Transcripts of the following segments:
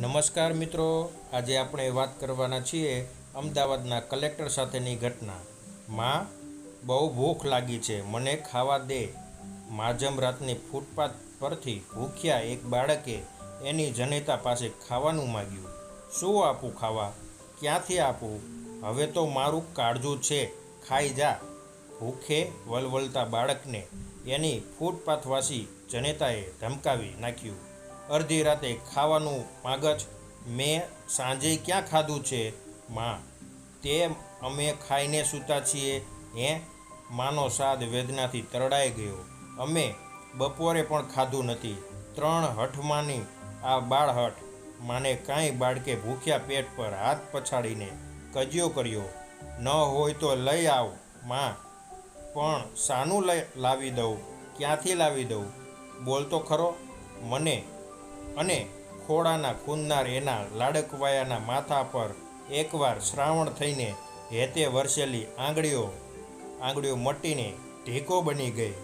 નમસ્કાર મિત્રો, આજે આપણે વાત કરવાના છીએ અમદાવાદના કલેક્ટર સાથેની ઘટના. માં, બહુ ભૂખ લાગી છે, મને ખાવા દે. માજમ રાતની ફૂટપાથ પરથી ભૂખ્યા એક બાળકે એની જનેતા પાસે ખાવાનું માગ્યું. શું આપું ખાવા? ક્યાંથી આપું? હવે તો મારું કાળજું છે, ખાઈ જા. ભૂખે વલવલતા બાળકને એની ફૂટપાથવાસી જનેતાએ ધમકાવી નાખ્યું. અડધી રાતે ખાવાનું માગજ, મેં સાંજે ક્યાં ખાધું છે, માં? તે અમે ખાઈને સૂતા છીએ. હે? માનો સાદ વેદનાથી તરડાઈ ગયો. અમે બપોરે પણ ખાધું નથી. ત્રણ હઠમાંની આ બાળહઠ માને કાંઈ બાળકે ભૂખ્યા પેટ પર હાથ પછાડીને કજિયો કર્યો. ન હોય તો લઈ આવ, માં. પણ શાનું લઈ લાવી દઉં? ક્યાંથી લાવી દઉં? બોલતો ખરો? મને અને ખોળાના ખૂનનાર એના લાડકવાયાના માથા પર એકવાર શ્રાવણ થઈને હેતે વરસેલી આંગળીઓ આંગળીઓ મટીને ઢીકો બની ગઈ.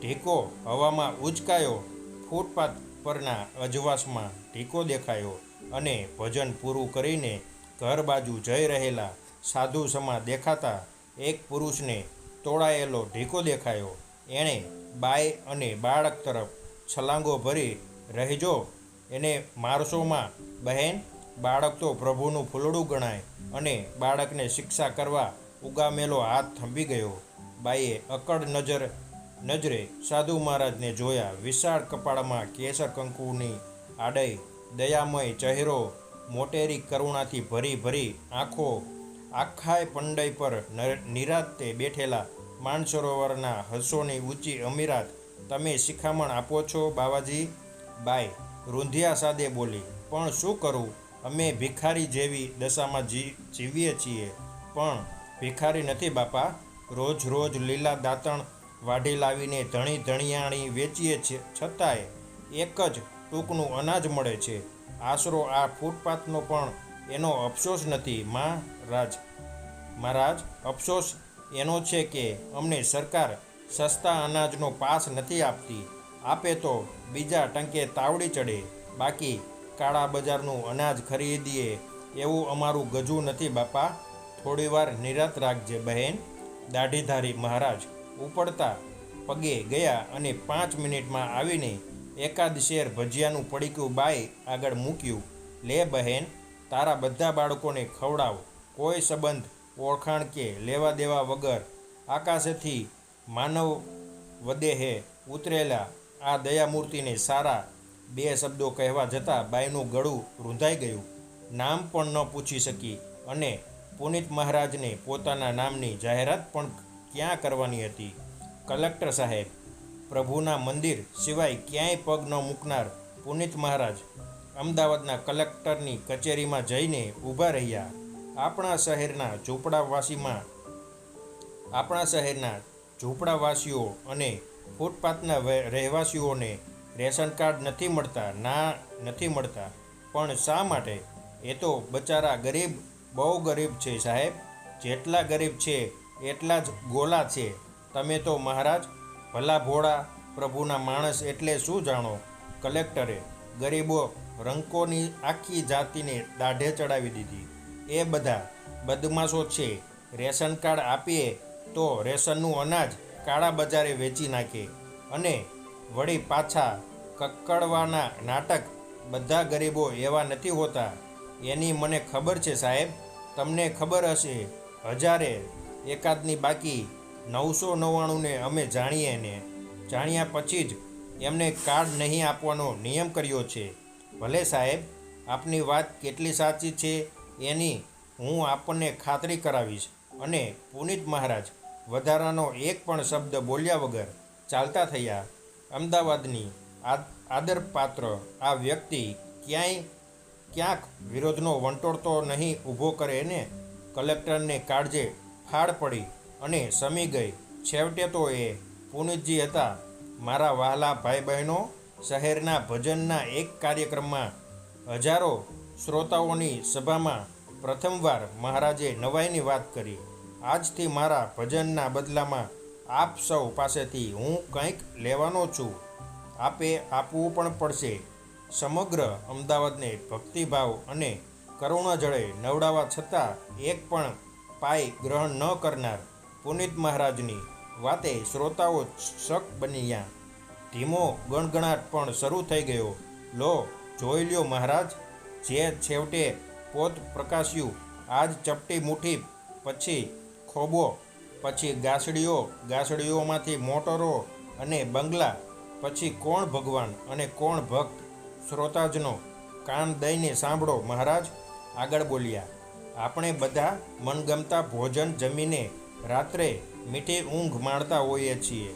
ઢીકો હવામાં ઉચકાયો, ફૂટપાથ પરના અજવાસમાં ઢીકો દેખાયો અને ભજન પૂરું કરીને ઘર બાજુ જઈ રહેલા સાધુ સમા દેખાતા એક પુરુષને તોડાયેલો ઢીકો દેખાયો. એણે બાય અને બાળક તરફ છલાંગો ભરી, રહેજો એને મારશોમાં બહેન, બાળક તો પ્રભુનું ફૂલડું ગણાય અને બાળકને શિક્ષા કરવા ઉગામેલો હાથ થંભી ગયો. બાઈએ અકડ નજર, નજરે સાધુ મહારાજને જોયા વિશાળ કપાળમાં કેસર કંકુની આડઈ દયામય ચહેરો મોટેરી કરુણાથી ભરી ભરી આંખો, આખાય પંડઈ પર નિરાતે બેઠેલા માનસરોવરના હસોની ઊંચી અમીરાત તમે શિખામણ આપો છો બાવાજી? બાઈ રૂંધિયા સાદે બોલી, પણ શું કરું? અમે ભિખારી જેવી દશામાં જી, જીવીએ છીએ. પણ ભિખારી નથી બાપા. રોજ રોજ લીલા દાંતણ વાઢી લાવીને ધણી ધણિયાણી વેચીએ છીએ. છતાંય એક જ ટૂંકનું અનાજ મળે છે. આશરો આ ફૂટપાથનો પણ એનો અફસોસ નથી. મહારાજ મહારાજ, અફસોસ એનો છે કે અમને સરકાર સસ્તા અનાજનો પાસ નથી આપતી. આપે તો બીજા ટંકે તાવડી ચડે, બાકી કાળા બજારનું અનાજ ખરીદીએ એવું અમારું ગજું નથી બાપા. થોડીવાર નિરાત રાખજે બહેન. દાઢીધારી મહારાજ ઉપડતા પગે ગયા અને પાંચ મિનિટમાં આવીને એકાદ શેર ભજીયાનું પડીકું બાઈ આગળ મૂક્યું. લે બહેન, તારા બધા બાળકોને ખવડાવ. કોઈ સંબંધ ઓળખાણ કે લેવા દેવા વગર આકાશેથી માનવ વદેહે ઉતરેલા આ દયામૂર્તિને સારા બે શબ્દો કહેવા જતાં બાઈનું ગળું રૂંધાઈ ગયું. નામ પણ ન પૂછી શકી અને પુનિત મહારાજને પોતાના નામની જાહેરાત પણ ક્યાં કરવાની હતી? કલેક્ટર સાહેબ, પ્રભુના મંદિર સિવાય ક્યાંય પગ ન મૂકનાર પુનિત મહારાજ અમદાવાદના કલેક્ટરની કચેરીમાં જઈને ઊભા રહ્યા. આપણા શહેરના ઝૂંપડાવાસીમાં, આપણા શહેરના ઝૂંપડાવાસીઓ અને ફૂટપાથના રહેવાસીઓને રેશન કાર્ડ નથી મળતા, ના, નથી મળતા. પણ શા માટે? એ તો બચારા ગરીબ, બહુ ગરીબ છે સાહેબ. જેટલા ગરીબ છે, એટલા જ ગોલા છે. તમે તો મહારાજ, ભલા ભોળા પ્રભુના માણસ એટલે શું જાણો? કલેક્ટરે ગરીબો રંકોની આખી જાતિને દાઢે ચડાવી દીધી. એ બધા બદમાશો છે. રેશન કાર્ડ આપીએ તો રેશનનું અનાજ કાળા બજારે વેચી નાખે અને વળી પાછા કક્કડવાના નાટક બધા ગરીબો એવા નથી હોતા. એની મને ખબર છે સાહેબ. તમને ખબર હશે, હજારે એકાદની બાકી નવસો નવ્વાણુંને અમે જાણીએ ને જાણ્યા પછી જ એમને કાર્ડ નહીં આપવાનો નિયમ કર્યો છે. ભલે સાહેબ, આપની વાત કેટલી સાચી છે એની હું આપણને ખાતરી કરાવીશ. અને પુનિત મહારાજ વધારાનો એક પણ શબ્દ બોલ્યા વગર ચાલતા થયા. અમદાવાદની આદરપાત્ર આ વ્યક્તિ ક્યાંય ક્યાંક વિરોધનો વંટોળ તો નહીં ઊભો કરે ને કલેક્ટરને કાળજે ફાળ પડી અને સમી ગઈ. છેવટે તો એ પુનિતજી હતા. મારા વહાલા ભાઈ બહેનો શહેરના ભજનના એક કાર્યક્રમમાં હજારો શ્રોતાઓની સભામાં પ્રથમવાર મહારાજે નવાઈની વાત કરી. આજથી મારા ભજનના બદલામાં આપ સૌ પાસેથી હું કંઈક લેવાનો છું. આપે આપવું પણ પડશે. સમગ્ર અમદાવાદને ભક્તિભાવ અને કરુણા જળે નવડાવવા છતાં એક પણ પાય ગ્રહણ ન કરનાર પુનિત મહારાજની વાતે શ્રોતાઓ શક બન્યા. ધીમો ગણગણાટ પણ શરૂ થઈ ગયો. લો, જોઈ લ્યો મહારાજ, જે છેવટે પોત પ્રકાશ્યું. આજ ચપટી મુઠ્ઠી પછી ખોબો, પછી ગાસડીઓ, ગાસડીઓમાંથી મોટરો અને બંગલા, પછી કોણ ભગવાન અને કોણ ભક્ત? શ્રોતાજનો, કાન દઈને સાંભળો મહારાજ, આગળ બોલ્યા, આપણે બધા મનગમતા ભોજન જમીને રાત્રે મીઠી ઊંઘ માણતા હોઈએ છીએ.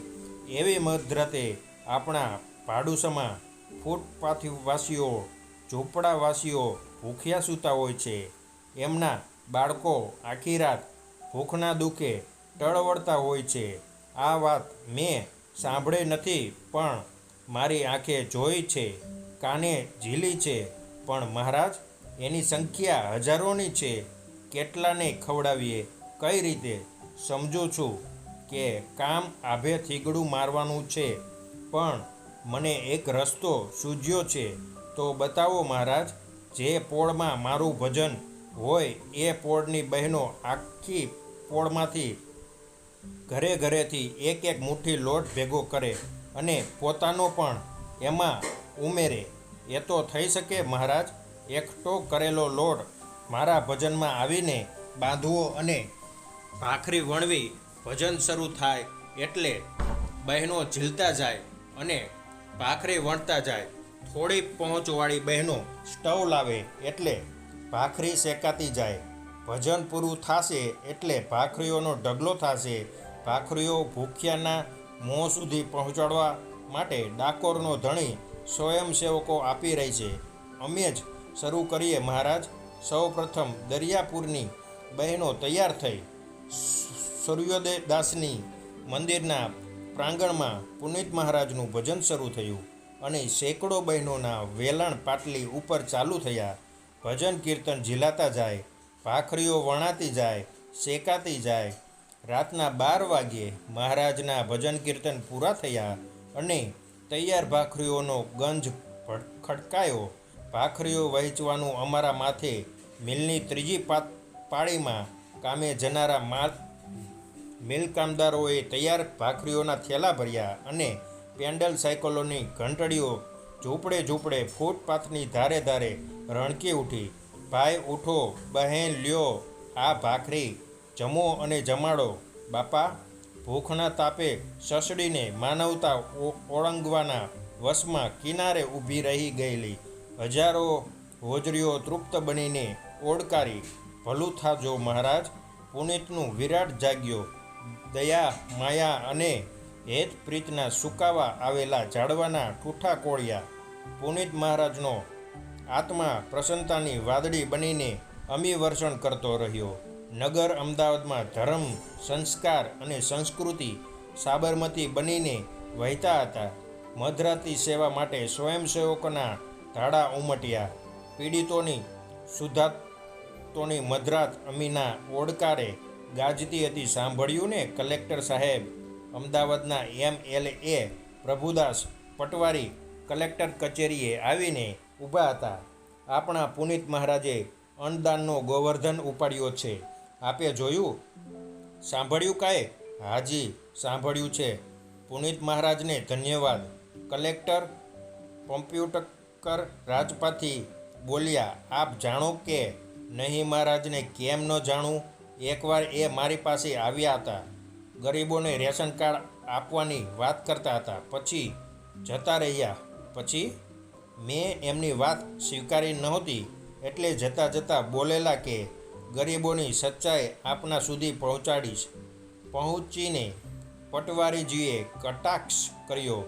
એવી મધરાતે આપણા ભાડુસમાં ફૂટપાથવાસીઓ, ઝૂંપડાવાસીઓ ભૂખ્યા સૂતા હોય છે. એમના બાળકો આખી રાત ભૂખના દુઃખે ટળવળતા હોય છે. આ વાત મેં સાંભળી નથી, પણ મારી આંખે જોઈ છે, કાને ઝીલી છે. પણ મહારાજ, એની સંખ્યા હજારોની છે. કેટલાને ખવડાવીએ? કઈ રીતે? સમજું છું કે કામ આભે થીગડું મારવાનું છે, પણ મને એક રસ્તો સૂઝ્યો છે. તો બતાવો મહારાજ, જે પોળમાં મારું ભજન હોય એ પોળની બહેનો આખી પોળમાંથી ઘરે ઘરેથી એક એક મુઠ્ઠી લોટ ભેગો કરે અને પોતાનો પણ એમાં ઉમેરે. એ તો થઈ શકે મહારાજ. એકઠો કરેલો લોટ મારા ભજનમાં આવીને બાંધવો અને ભાખરી વણવી ભજન શરૂ થાય એટલે બહેનો ઝીલતા જાય અને ભાખરી વણતા જાય. થોડી પહોંચવાળી બહેનો સ્ટવ લાવે એટલે ભાખરી શેકાતી જાય. ભજન પૂરું થશે એટલે ભાખરીઓનો ઢગલો થશે. ભાખરીઓ ભૂખ્યાના મોં સુધી પહોંચાડવા માટે ડાકોરનો ધણી સ્વયંસેવકો આપી રહી છે. અમે જ શરૂ કરીએ મહારાજ. સૌ પ્રથમ દરિયાપુરની બહેનો તૈયાર થઈ. સૂર્યોદય દાસની મંદિરના પ્રાંગણમાં પુનિત મહારાજનું ભજન શરૂ થયું અને સેંકડો બહેનોના વેલણ પાટલી ઉપર ચાલુ થયા. ભજન કીર્તન ઝીલાતા જાય ભાખરીઓ વણાતી જાય, શેકાતી જાય. રાતના બાર વાગ્યે મહારાજના ભજન કીર્તન પૂરા થયા અને તૈયાર ભાખરીઓનો ગંજ ખડકાયો. ભાખરીઓ વહેંચવાનું અમારા માથે મિલની ત્રીજી પા, પાળીમાં કામે જનારા માલ મિલ કામદારોએ તૈયાર ભાખરીઓના થેલા ભર્યા અને પેન્ડલ સાયકલોની ઘંટડીઓ ઝૂંપડે ઝૂંપડે ફૂટપાથની ધારે ધારે રણકી ઉઠી. ભાઈ, ઉઠો, બહેન, લ્યો, આ ભાખરી, જમો અને જમાડો. બાપા, ભૂખના તાપે સસડીને માનવતા ઓળંગવાના વશમાં કિનારે ઊભી રહી ગયેલી. હજારો હોજરીઓ તૃપ્ત બનીને ઓડકારી, ભલું થાજો મહારાજ, પુનિતનું વિરાટ જાગ્યો. દયા, માયા અને હેત પ્રીતના સુકાવા આવેલા ઝાડવાના ઠૂઠા કોળિયા. પુનિત મહારાજનો આત્મા પ્રસન્નતાની વાદળી બનીને અમી વર્ષણ કરતો રહ્યો. નગર અમદાવાદમાં ધર્મ, સંસ્કાર અને સંસ્કૃતિ સાબરમતી બનીને વહેતા હતા. મધરાતી સેવા માટે સ્વયંસેવકોના ધાડા ઉમટ્યા. પીડિતોની સુધાતોની મધરાત અમીના ઓડકારે ગાજતી હતી. સાંભળ્યું ને કલેક્ટર સાહેબ? અમદાવાદના M L A Prabhudas Patwari collector કચેરીએ આવીને ઊભા હતા. આપણા પુનિત મહારાજે અન્નદાનનો ગોવર્ધન ઉપાડ્યો છે. આપે જોયું? સાંભળ્યું કાંઈ? હાજી, સાંભળ્યું છે. પુનિત મહારાજને ધન્યવાદ. કલેક્ટર કોમ્પ્યુટકર રાજપાથી બોલ્યા, આપ જાણો કે નહીં મહારાજને કેમ ન જાણું? એકવાર એ મારી પાસે આવ્યા હતા. ગરીબોને રેશન કાર્ડ આપવાની વાત કરતા હતા. પછી જતા રહ્યા. પછી મેં એમની વાત સ્વીકારી નહોતી. એટલે જતાં જતાં બોલેલા કે, ગરીબોની સચ્ચાઈ આપના સુધી પહોંચાડીશ. પહોંચીને પટવારીજીએ કટાક્ષ કર્યો.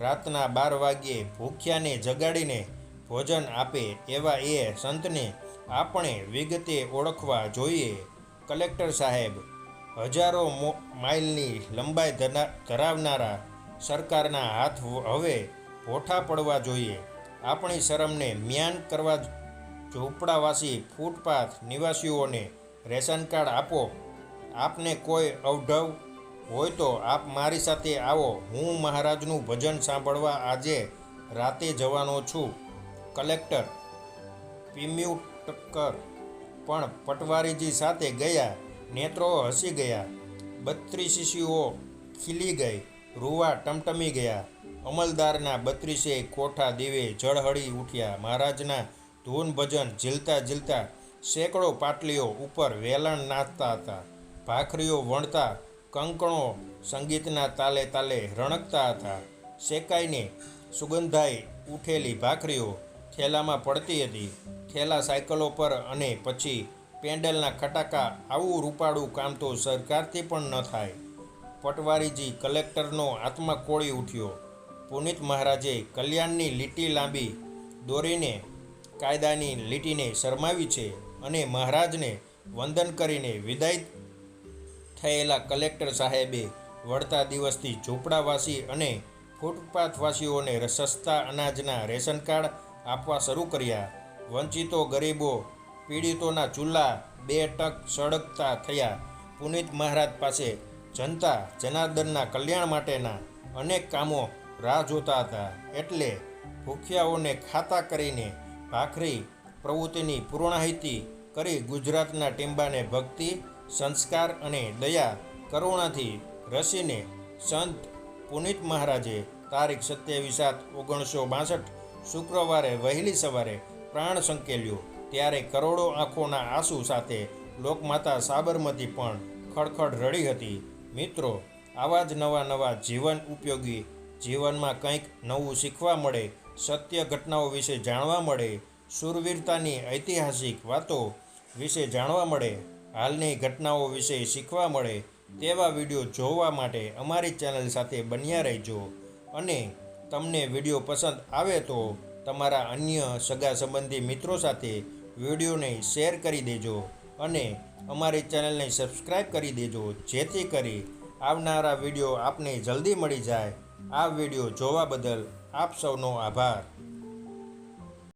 રાતના બાર વાગ્યે ભૂખ્યાને જગાડીને ભોજન આપે એવા એ સંતને આપણે વિગતે ઓળખવા જોઈએ. કલેક્ટર સાહેબ હજારો માઇલની લંબાઈ ધરાવનારા સરકારના હાથ હવે હોઠા પડવા જોઈએ. આપણી શરમને મ્યાન કરવા ઝૂંપડાવાસી ફૂટપાથ નિવાસીઓને રેશન કાર્ડ આપો. આપને કોઈ અવઢવ હોય તો આપ મારી સાથે આવો. હું મહારાજનું ભજન સાંભળવા આજે રાતે જવાનો છું. કલેક્ટર પિમ્યુટકર પણ પટવારીજી સાથે ગયા. નેત્રો હસી ગયા. બત્રીસીસીઓ ખીલી ગઈ. રૂવા ટમટમી ગયા. અમલદારના બત્રીસે કોઠા દીવે જળહળી ઉઠ્યા. મહારાજના ધૂન ભજન ઝીલતા ઝીલતા સેંકડો પાટલીઓ ઉપર વેલણ નાચતા હતા. ભાખરીઓ વણતા, કંકણો સંગીતના તાલે તાલે રણકતા હતા. શેકાઈને સુગંધાઈ ઉઠેલી ભાખરીઓ થેલામાં પડતી હતી. થેલા સાયકલો પર અને પછી પેન્ડલના ખટાકા આવું રૂપાળું કામ તો સરકારથી પણ ન થાય. પટવારીજી કલેક્ટરનો આત્મા કોળી ઉઠ્યો. પુનિત મહારાજે કલ્યાણની લીટી લાંબી દોરીને કાયદાની લીટીને શરમાવી છે અને મહારાજને વંદન કરીને વિદાય થયેલા કલેક્ટર સાહેબે વળતા દિવસથી ઝૂંપડાવાસી અને ફૂટપાથવાસીઓને સસ્તા અનાજના રેશન કાર્ડ આપવા શરૂ કર્યા. વંચિતો ગરીબો પીડિતોના ચૂલા બે ટક સળગતા થયા. પુનિત મહારાજ પાસે જનતા જનાર્દનના કલ્યાણ માટેના અનેક કામો રાહ જોતા હતા. એટલે ભૂખ્યાઓને ખાતા કરીને ભાખરી પ્રવૃત્તિની પૂર્ણાહિતી કરી ગુજરાતના ટીંબાને ભક્તિ, સંસ્કાર અને દયા કરુણાથી રસીને સંત પુનિત મહારાજે તારીખ સત્યાવીસ સાત ઓગણીસો બાસઠ શુક્રવારે વહેલી સવારે પ્રાણ સંકેલ્યો. ત્યારે કરોડો આંખોના આંસુ સાથે લોકમાતા સાબરમતી પણ ખડખડ રડી હતી. મિત્રો, આવા જ નવા નવા જીવન ઉપયોગી જીવનમાં કંઈક નવું શીખવા મળે, સત્ય ઘટનાઓ વિશે જાણવા મળે શૂરવીરતાની ઐતિહાસિક વાતો વિશે જાણવા મળે, હાલની ઘટનાઓ વિશે શીખવા મળે, તેવા વીડિયો જોવા માટે અમારી ચેનલ સાથે બન્યા રહેજો. અને તમને વીડિયો પસંદ આવે તો તમારા અન્ય સગા સંબંધી મિત્રો સાથે વિડીયોને શેર કરી દેજો અને અમારી ચેનલને સબસ્ક્રાઈબ કરી દેજો, જેથી કરી આવનારા વીડિયો આપને જલ્દી મળી જાય. આ વીડિયો જોવા બદલ આપ સૌનો આભાર.